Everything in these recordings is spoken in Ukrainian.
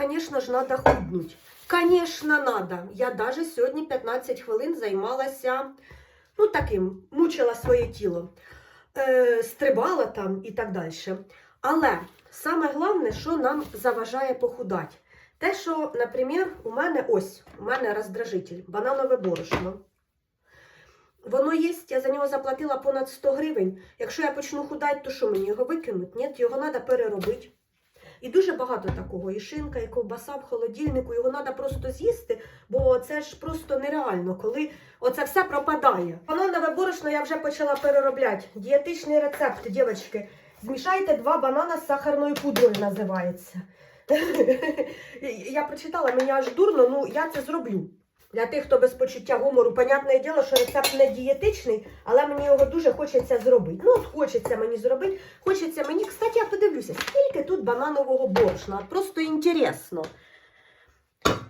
звісно ж, треба худнути. Звісно, треба. Я навіть сьогодні 15 хвилин займалася, ну таким, мучила своє тіло, е, стрибала там і так далі. Але саме головне, що нам заважає похудати. Те, що, наприклад, у мене ось, у мене роздражитель, бананове борошно. Воно є, я за нього заплатила понад 100 гривень. Якщо я почну худати, то що мені його викинуть? Ні, його треба переробити. І дуже багато такого. І шинка, і ковбаса в холодильнику, його треба просто з'їсти, бо це ж просто нереально, коли оце все пропадає. Бананове борошно я вже почала переробляти. Дієтичний рецепт, дівчатки. Змішайте два банана з сахарною пудрою, називається. Я прочитала, мені аж дурно, ну я це зроблю. Для тих, хто без почуття гумору, понятне діло, що рецепт не дієтичний, але мені його дуже хочеться зробити. Ну, от хочеться мені зробити. Хочеться мені, кстати, я подивлюся, скільки тут бананового борошна. Просто інтересно.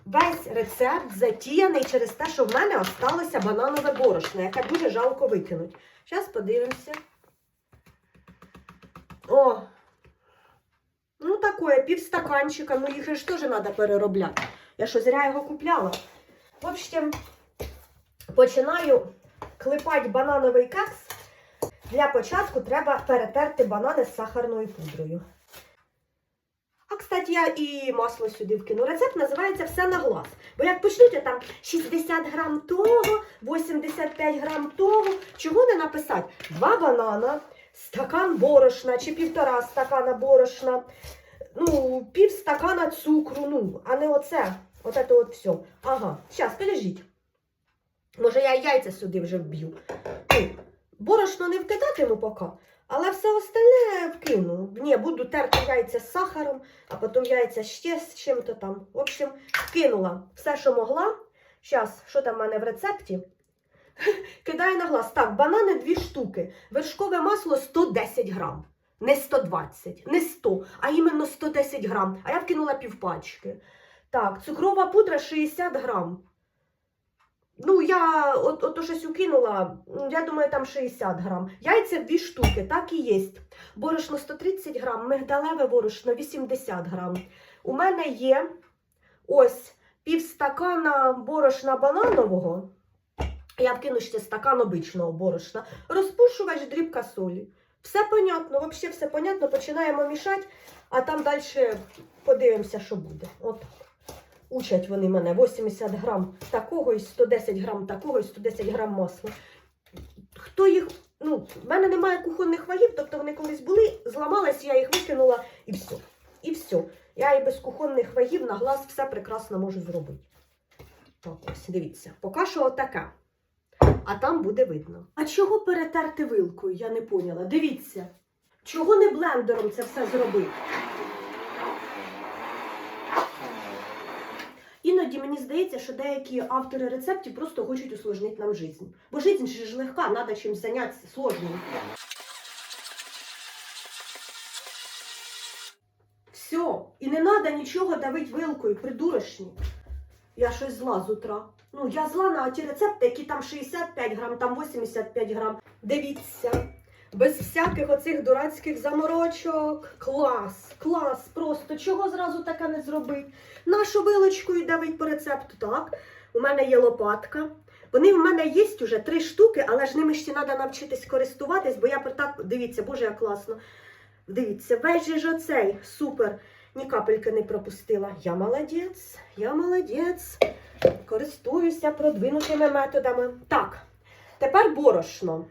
Весь рецепт затіяний через те, що в мене осталося бананове борошно, яке дуже жалко викинуть. Зараз подивимося. О! Ну, таке, півстаканчика, ну їх ж теж треба переробляти. Я що, зря його купляла. В общем, починаю клепати банановий кекс. Для початку треба перетерти банани з сахарною пудрою. А, кстати, я і масло сюди вкину. Рецепт називається все на глаз. Бо як почнуть там 60 грам того, 85 грам того, чого не написати? Два банана, стакан борошна чи півтора стакана борошна, ну, пів стакана цукру, ну, а не оце. От це от все. Ага, зараз, підождіть. Може, я яйця сюди вже вб'ю. Борошно не вкидатиму поки, але все остальне вкину. Ні, буду терти яйця з сахаром, а потім яйця ще з чим-то там. В общем, вкинула все, що могла. Зараз, що там в мене в рецепті? Кидаю на глаз. Так, банани дві штуки. Вершкове масло 110 грам. Не 120, не 100, а іменно 110 грам. А я вкинула півпачки. Так, цукрова пудра 60 грам. Ну, я от, от щось укинула, я думаю, там 60 грам. Яйця дві штуки, так і є. Борошно 130 грам, мигдалеве борошно 80 грам. У мене є ось півстакана борошна бананового. Я вкину ще стакан обичного борошна. Розпушувач дрібка солі. Все понятно, взагалі все понятно. Починаємо мішати, а там далі подивимося, що буде. От. Учать вони мене 80 грам такого і 110 грам такого і 110 грам масла. Хто їх, ну, в мене немає кухонних вагів, тобто вони колись були, зламалась, я їх викинула і все. І все. Я і без кухонних вагів на глаз все прекрасно можу зробити. Так, ось, дивіться. Поки що отаке. А там буде видно. А чого перетерти вилкою? Я не поняла. Дивіться. Чого не блендером це все зробити? Іноді мені здається, що деякі автори рецептів просто хочуть усложнити нам життя. Бо життя ж легка, треба чимось зайнятися сложним. Все, і не треба нічого давити вилкою, придурочні. Я щось зла з утра. Ну, я зла на ті рецепти, які там 65 грам, там 85 грам. Дивіться, без всяких оцих дурацьких заморочок. Клас, клас, просто чого зразу таке не зробити? Нашу вилочкою давить по рецепту. Так, у мене є лопатка. Вони в мене є вже три штуки, але ж ними ще треба навчитись користуватись, бо я так, дивіться, боже, як класно. Дивіться, весь же ж оцей, супер. Ні капельки не пропустила. Я молодець, я молодець. Користуюся продвинутими методами. Так, тепер борошно.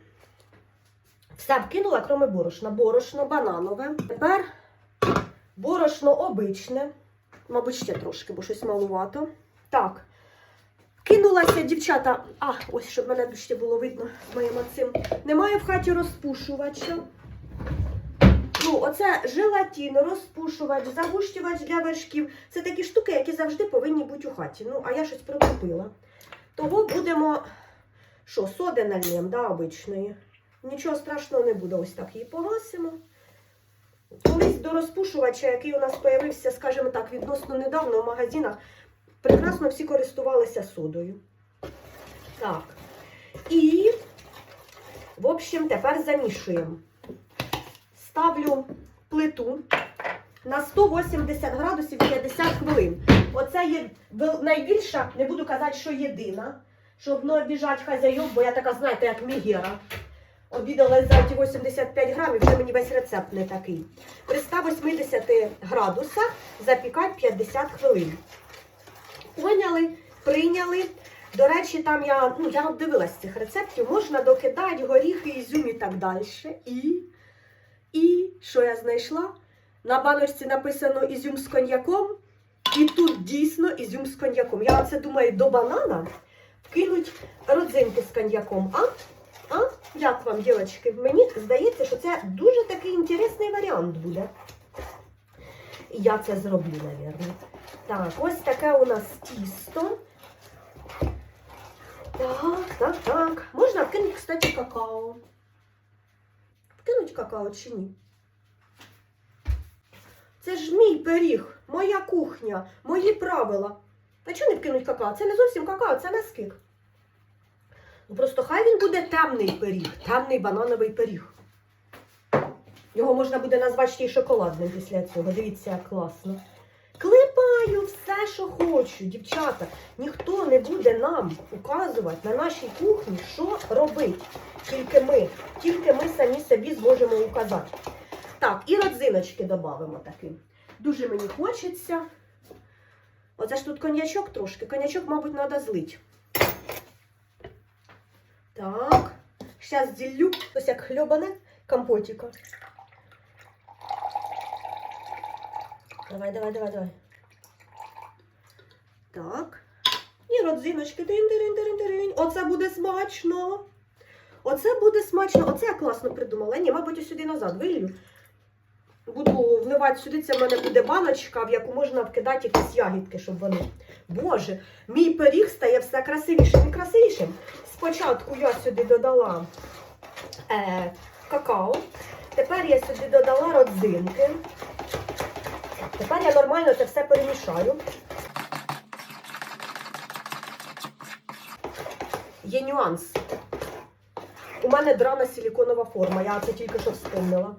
Все вкинула, кроме борошна. Борошно бананове. Тепер борошно обичне. Мабуть, ще трошки, бо щось малувато. Так. Кинулася, дівчата. А, ось щоб мене ще було видно моїм цим. Немає в хаті розпушувача. Ну, оце желатин, розпушувач, загущувач для вершків. Це такі штуки, які завжди повинні бути у хаті. Ну, а я щось прокупила. Того будемо, що, соди нальємо, да, обичної. Нічого страшного не буде, ось так її погасимо. Колись до розпушувача, який у нас з'явився, скажімо так, відносно недавно в магазинах, прекрасно всі користувалися содою. Так. І, в общем, тепер замішуємо. Ставлю плиту, на 180 градусів 50 хвилин. Оце є найбільша, не буду казати, що єдина, щоб не обіжати хазяйок, бо я така, знаєте, як Мігера. Обідалась за ті 85 грамів, вже мені весь рецепт не такий. При 180 градусах запікати 50 хвилин. Поняли, прийняли. До речі, там я, ну, я обдивилась цих рецептів, можна докидати горіхи, ізюм і так далі. І, і що я знайшла? На баночці написано ізюм з коньяком, і тут дійсно ізюм з коньяком. Я оце думаю, до банана вкинуть родзинки з коньяком. А? А? Як вам, дівчатки? Мені здається, що це дуже такий інтересний варіант буде. Я це зроблю, мабуть. Так, ось таке у нас тісто. Так, так, так. Можна вкинути, кстати, какао. Вкинуть какао чи ні? Це ж мій пиріг, моя кухня, мої правила. А чого не вкинуть какао? Це не зовсім какао, це наскик. Ну просто хай він буде темний пиріг, темний банановий пиріг. Його можна буде назвати ще й шоколадним після цього. Дивіться, як класно. Клепаю все, що хочу, дівчата. Ніхто не буде нам указувати на нашій кухні, що робити. Тільки ми, тільки ми самі собі зможемо указати. Так, і родзиночки додамо таким. Дуже мені хочеться. Оце ж тут коньячок трошки. Коньячок, мабуть, треба злити. Так. Зараз ділю ось як хльобане компотіка. Давай, давай, давай, давай. Так. І родзиночки. Дин, дирин, дирин, дирин. Оце буде смачно. Оце буде смачно. Оце я класно придумала. Ні, мабуть, ось сюди назад вилью. Буду вливати сюди, це в мене буде баночка, в яку можна вкидати якісь ягідки, щоб вони. Боже, мій пиріг стає все красивішим і красивішим. Спочатку я сюди додала е, какао. Тепер я сюди додала родзинки. Тепер я нормально це все перемішаю. Є нюанс. У мене драна силіконова форма, я це тільки що вспомнила.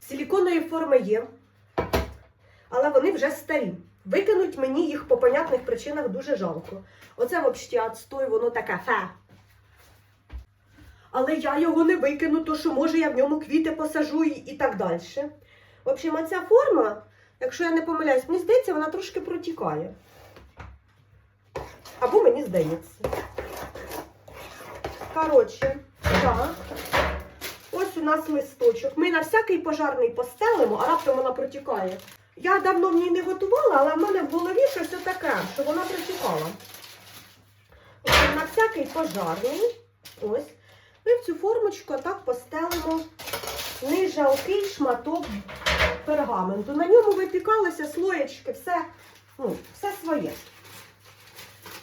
Силіконові форми є, але вони вже старі. Викинуть мені їх по понятних причинах дуже жалко. Оце взагалі отстой, воно таке фе. Але я його не викину, то що може я в ньому квіти посажу і, і так далі. В общем, оця форма, якщо я не помиляюсь, мені здається, вона трошки протікає. Або мені здається. Коротше, так. Ось у нас листочок. Ми на всякий пожарний постелимо, а раптом вона протікає. Я давно в ній не готувала, але в мене в голові щось таке, що вона протікала. Ось на всякий пожарний. Ось. Ми в цю формочку так постелимо нижалкий шматок пергаменту. На ньому випікалися слоєчки, все, ну, все своє.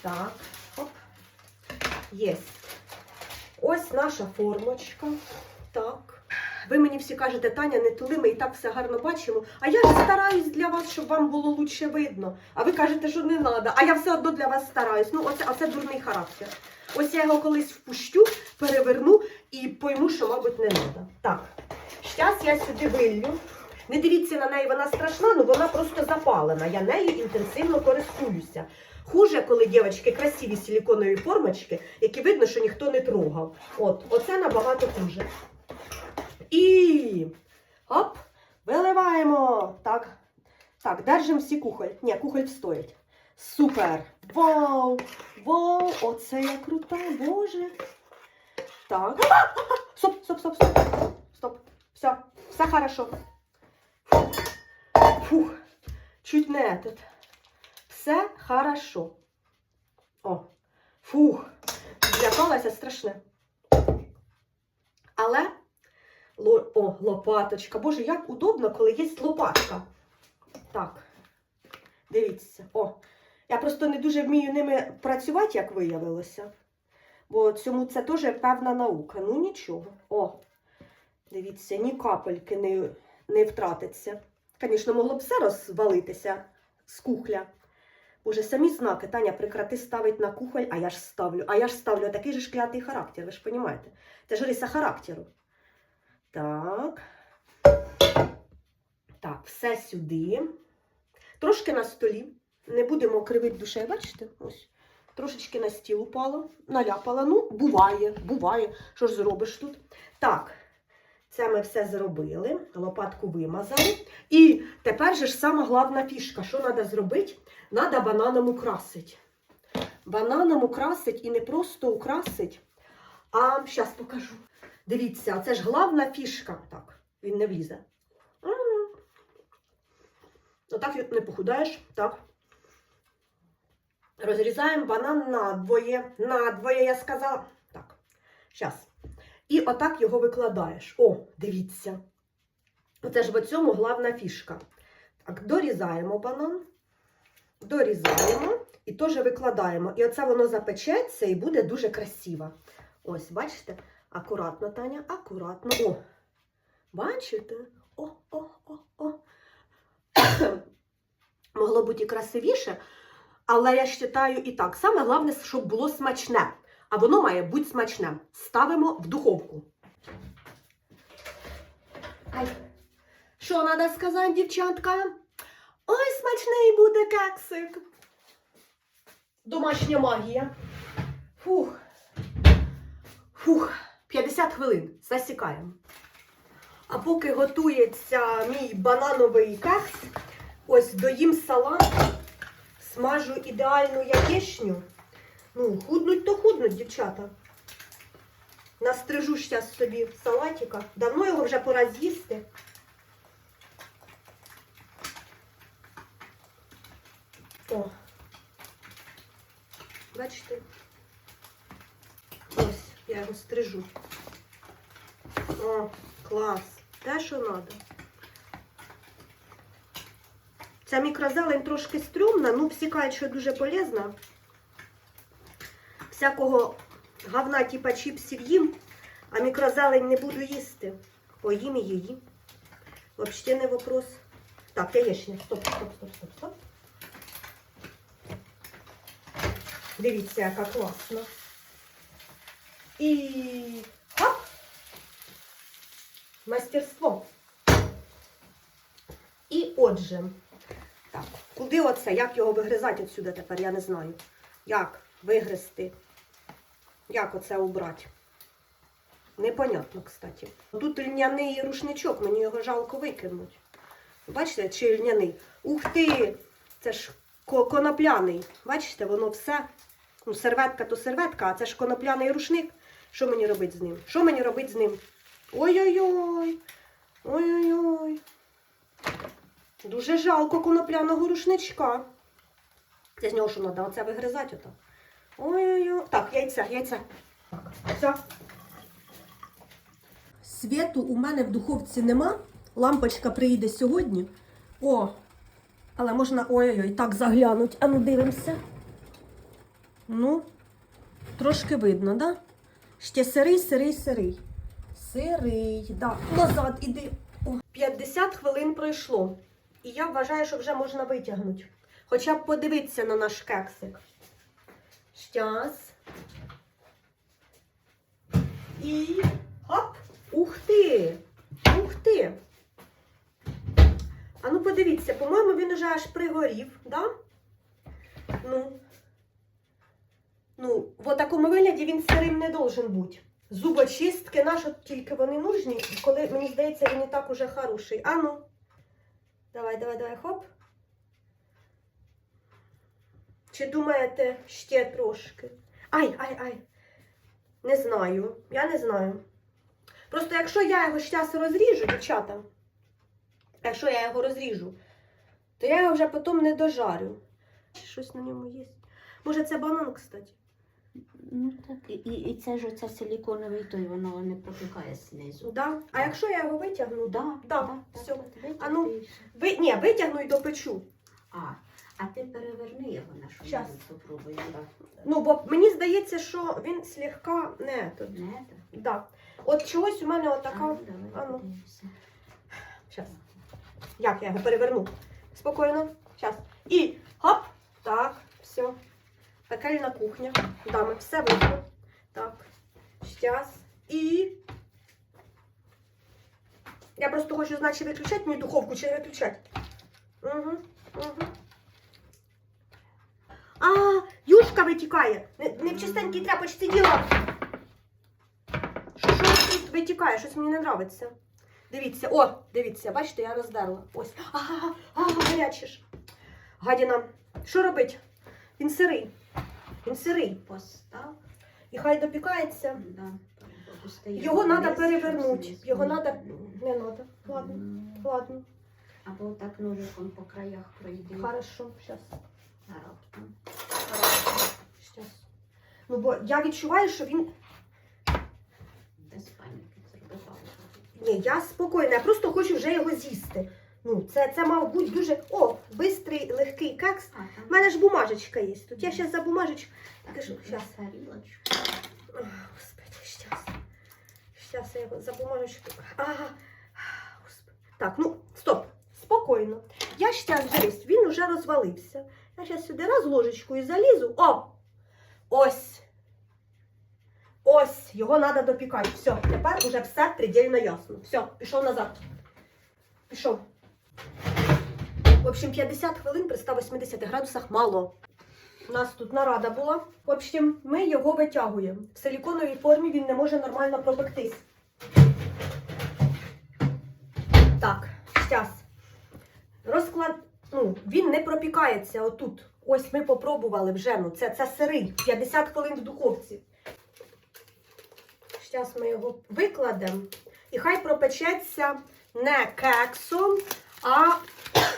Так, оп. Є. Ось наша формочка. Так. Ви мені всі кажете, Таня, не тули, ми і так все гарно бачимо. А я ж стараюсь для вас, щоб вам було лучше видно. А ви кажете, що не треба. А я все одно для вас стараюсь. Ну, оце, оце дурний характер. Ось я його колись впущу, переверну і пойму, що, мабуть, не треба. Так, зараз я сюди виллю. Не дивіться на неї, вона страшна, ну вона просто запалена. Я нею інтенсивно користуюся. Хуже, коли дівчатки красиві силіконові формочки, які видно, що ніхто не трогав. От, оце набагато хуже. І оп, виливаємо. Так, так, держимо всі кухоль. Ні, кухоль встоїть. Супер! Вау! Вау! Оце я крута, боже! Так. Стоп, стоп, стоп, стоп. Стоп. Все, все хорошо. Фух, чуть не этот. Все хорошо. О, фух, злякалася страшне. Але о, лопаточка. Боже, як удобно, коли є лопатка. Так, дивіться. О, я просто не дуже вмію ними працювати, як виявилося. Бо цьому це теж певна наука. Ну нічого. О, дивіться, ні капельки не, не втратиться. Звісно, могло б все розвалитися з кухля. Боже, самі знаки, Таня, прекрати ставить на кухоль, а я ж ставлю. А я ж ставлю такий же ж клятий характер, ви ж розумієте? Це ж риса характеру. Так. Так, все сюди. Трошки на столі. Не будемо кривити душею, бачите? Ось. Трошечки на стіл упало, наляпала. Ну, буває, буває. Що ж зробиш тут? Так, це ми все зробили. Лопатку вимазали. І тепер же ж сама головна фішка. Що треба зробити? Треба бананом украсити. Бананом украсить і не просто украсить, а зараз покажу. Дивіться, це ж головна фішка. Так, він не влізе. М. Отак не похудаєш. Так. Розрізаємо банан надвоє. Надвоє, я сказала. Так, зараз. І отак його викладаєш. О, дивіться. Оце ж в цьому головна фішка. Так, дорізаємо банан, дорізаємо і теж викладаємо. І оце воно запечеться і буде дуже красиво. Ось, бачите? Акуратно, Таня, акуратно. О, бачите? О, о, о, о. Могло бути і красивіше, але я вважаю і так. Саме головне, щоб було смачне. А воно має бути смачне. Ставимо в духовку. Ай. Що треба сказати, дівчатка? Ой, смачний буде кексик. Домашня магія. Фух. Фух. 50 хвилин. Засікаємо. А поки готується мій банановий кекс, ось доїм салат, смажу ідеальну яєчню. Ну, худнуть то худнуть, дівчата. Настрижу зараз собі салатика. Давно його вже пора з'їсти. О. Бачите? Я його стрижу. О, клас. Те, що треба. Ця мікрозелень трошки стрьомна, ну, всі кажуть, що дуже полезна. Всякого говна, типа чіпсів їм, а мікрозелень не буду їсти. Поїм її. Взагалі не вопрос. Так, яєчня. Стоп, стоп, стоп, стоп, стоп. Дивіться, яка класна. І хоп! Мастерство. І отже, так, куди оце? Як його вигризати отсюди тепер? Я не знаю. Як вигризти? Як оце убрати? Непонятно, кстати. Тут льняний рушничок, мені його жалко викинуть. Бачите, чи льняний? Ух ти! Це ж конопляний. Бачите, воно все. Ну, серветка то серветка, а це ж конопляний рушник. Що мені робити з ним? Що мені робити з ним? Ой-ой-ой. Ой-ой-ой. Дуже жалко конопляного рушничка. Це з нього що треба? Оце вигризати ото. Ой-ой-ой. Так, яйця, яйця. Все. Світу у мене в духовці нема. Лампочка приїде сьогодні. О, але можна ой-ой-ой, так заглянуть. А ну дивимося. Ну, трошки видно, да? Ще сирий, сирий, сирий. Сирий, да. Назад іди. 50 хвилин пройшло. І я вважаю, що вже можна витягнути. Хоча б подивитися на наш кексик. Щас. І хоп! Ух ти! Ух ти! А ну подивіться, по-моєму, він уже аж пригорів, да? Ну. Ну, в такому вигляді він сирим не должен бути. Зубочистки наші тільки вони нужні, коли, мені здається, він і так уже хороший. А ну. Давай, давай, давай, хоп. Чи думаєте ще трошки? Ай, ай, ай. Не знаю. Я не знаю. Просто якщо я його зараз розріжу, дівчата, якщо я його розріжу, то я його вже потім не дожарю. Щось на ньому є. Може, це банан, кстати. Ну так, і, і, і це ж оце силіконовий той, воно не протікає знизу. Да? А якщо я його витягну, Да, Да, да, всьо. так, А ну. витягти все. ви, ні, витягну і допечу. А, а ти переверни його на що Щас. Да. Ну, бо мені здається, що він слегка не тут. Не, так. Да. От чогось у мене А, отака. ну, давай а ну. подивимося. Щас. Як я його переверну? Спокійно. Щас. І хоп. Так, все. Пекельна кухня. Дами, все видно. Так. Щас. І. Я просто хочу знати, чи виключати мені духовку, чи не виключати. Угу, угу. А, юшка витікає. Не, не в чистенькій тряпочці діла. Що, що тут витікає? Щось мені не подобається. Дивіться, о, дивіться, бачите, я роздерла. Ось. Ага, ага, гаряче ж. Гадіна, що робить? Він сирий. Він сирий. Постав. І хай допікається. Да. Його треба перевернути. Його треба. Не треба. Ладно, ладно. Або так ножиком по краях пройди. Хорошо, зараз. Щас. Ну, бо я відчуваю, що він. Без паузу. Ні, я спокійна, я просто хочу вже його з'їсти. Ну, це, це мав бути дуже. О, бистрий, легкий кекс. У мене ж бумажечка є. Тут я зараз за бумажечку. Кажу, щас. тарілочку. Господи, щас. Щас я за бумажечку. Ага. Господи. Так, ну, стоп. Спокійно. Я щас дивись, він вже розвалився. Я зараз сюди раз ложечкою залізу. О! Ось. Ось, його треба допікати. Все, тепер уже все предельно ясно. Все, пішов назад. Пішов. В общем, 50 хвилин при 180 градусах мало. У нас тут нарада була. В общем, ми його витягуємо. В силіконовій формі він не може нормально пропектись. Так, зараз. Розклад. Ну, він не пропікається отут. Ось ми попробували вже. Ну, це, це сирий. 50 хвилин в духовці. Зараз ми його викладемо. І хай пропечеться не кексом, а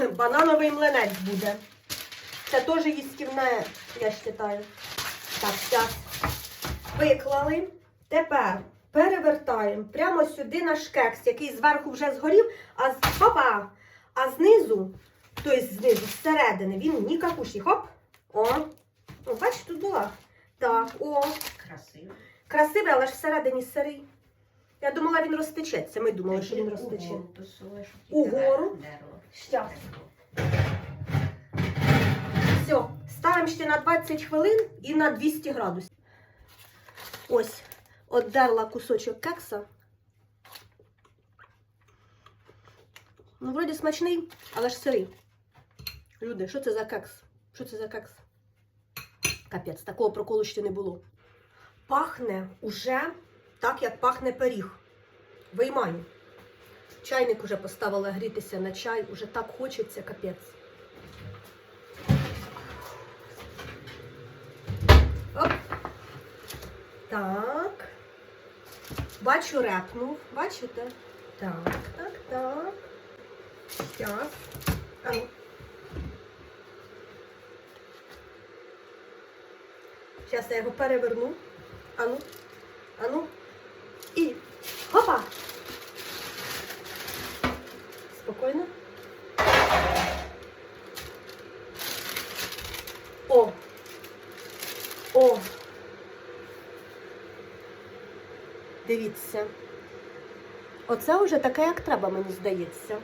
банановий млинець буде. Це теж їстівне, я вважаю. Так, зараз виклали. Тепер перевертаємо прямо сюди наш кекс, який зверху вже згорів, а з хопа! А знизу, тобто знизу, зсередини, він нікакущий. Хоп! О! О, бачиш, тут була. Так, о, Красиво. красивий, але ж всередині сирий. Я думала, він розтечеться. Ми думали, що він розтече. Угору тусуєш, Угору. Щас. Все, ставимо ще на 20 хвилин і на 200 градусів. Ось, отдерла кусочок кекса. Ну, вроді смачний, але ж сирий. Люди, що це за кекс? Що це за кекс? Капець, такого проколу ще не було. Пахне уже так, як пахне пиріг. Виймаю. Чайник уже поставила грітися на чай, уже так хочеться, капець. Оп. Так. Бачу, репнув. Бачите? Так, так, так. Зараз. А ну. Зараз я його переверну. Ану. Ану. І. Хопа! Спокійно. О! О! Дивіться. Оце вже таке, як треба, мені здається.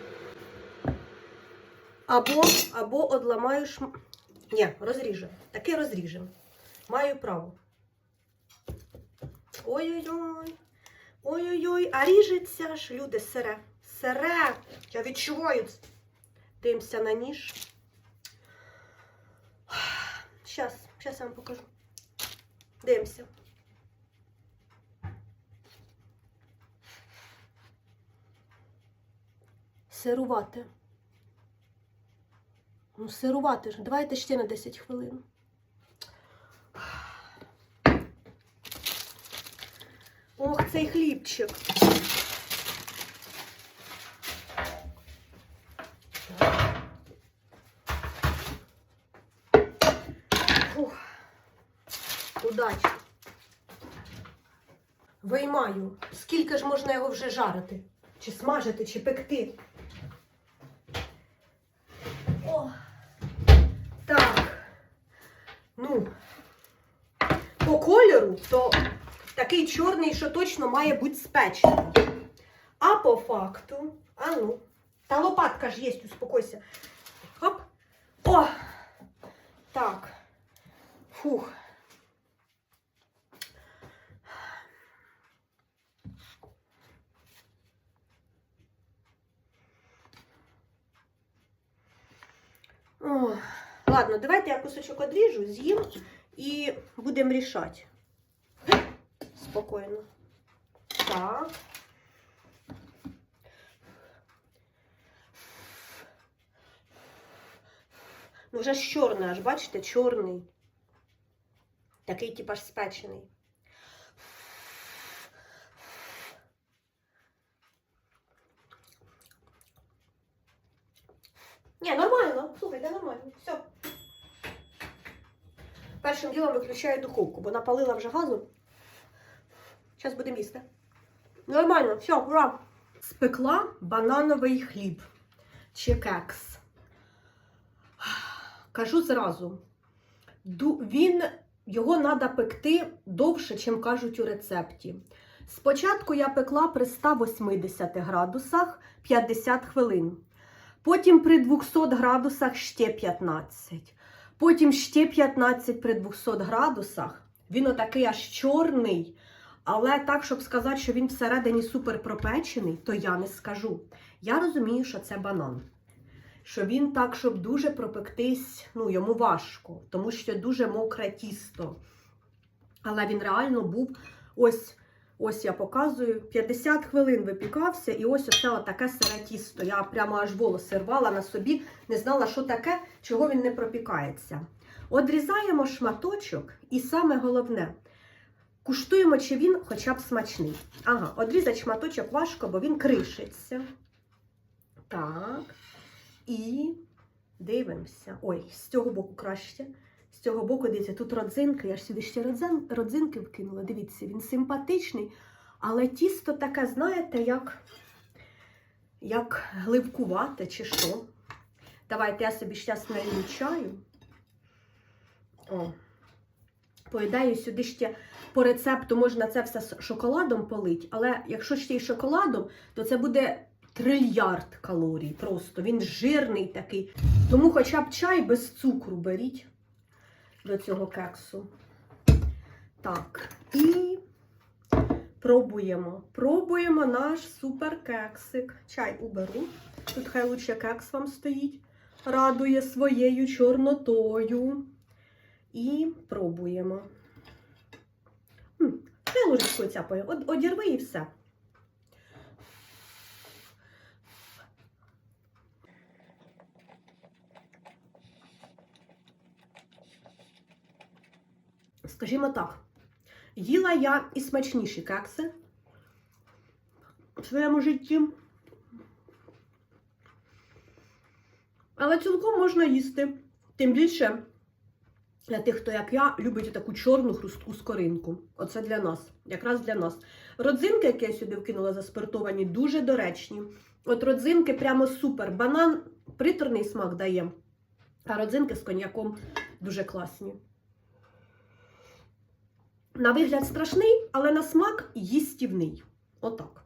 Або, або одламаєш. Ні, розріжемо. Таке розріжемо. Маю право. Ой-ой-ой. Ой-ой-ой, а ріжеться ж, люди, сире. Сире. Я відчуваю. Дивимося на ніж. Щас, щас я вам покажу. Дивимося. Сирувати. Ну, сирувати ж. Давайте ще на 10 хвилин. Ох, цей хлібчик. Фух. Удачі. Виймаю. Скільки ж можна його вже жарити? Чи смажити, чи пекти? О. Так. Ну, по кольору, то такий чорний, що точно має бути спечений. А по факту, а ну, та лопатка ж є, успокойся. Оп. О! Так. Фух. О, Ладно, давайте я кусочок одріжу, з'їм і будемо рішати. Спокійно. Так. Ну, вже ж чорний, аж бачите, чорний. Такий, типу, аж спечений. Ні, нормально. Слухайте, нормально. Все. Першим ділом виключаю духовку, бо напалила вже газу. Зараз будемо їсти. Нормально, все, ура! Спекла банановий хліб чи кекс. Кажу зразу, він, його треба пекти довше, чим кажуть у рецепті. Спочатку я пекла при 180 градусах 50 хвилин. Потім при 200 градусах ще 15. Потім ще 15 при 200 градусах. Він отакий аж чорний. Але так, щоб сказати, що він всередині супер пропечений, то я не скажу. Я розумію, що це банан. Що він так, щоб дуже пропектись, ну, йому важко, тому що дуже мокре тісто. Але він реально був ось, ось я показую, 50 хвилин випікався, і ось оце таке сире тісто. Я прямо аж волоси рвала на собі, не знала, що таке, чого він не пропікається. Одрізаємо шматочок, і саме головне, куштуємо, чи він хоча б смачний. Ага, одрізати шматочок важко, бо він кришиться. Так. І дивимося. Ой, з цього боку краще. З цього боку, дивіться, тут родзинки. Я ж сюди ще родзин, родзинки вкинула. Дивіться, він симпатичний, але тісто таке, знаєте, як, як гливкувате чи що. Давайте я собі зараз налью чаю. О. Поїдаю сюди ще по рецепту можна це все шоколадом полить, але якщо ще й шоколадом, то це буде трильярд калорій. Просто він жирний такий. Тому хоча б чай без цукру беріть до цього кексу. Так, і пробуємо. Пробуємо наш супер кексик. Чай уберу. Тут хай лучше кекс вам стоїть. Радує своєю чорнотою. І пробуємо. Це ложечкою цяпаю. Одірви і все. Скажімо так, їла я і смачніші кекси в своєму житті. Але цілком можна їсти. Тим більше для тих, хто, як я, любить таку чорну хрустку скоринку. Оце для нас, якраз для нас. Родзинки, які я сюди вкинула заспиртовані, дуже доречні. От родзинки прямо супер. Банан приторний смак дає, а родзинки з коньяком дуже класні. На вигляд страшний, але на смак їстівний. Отак.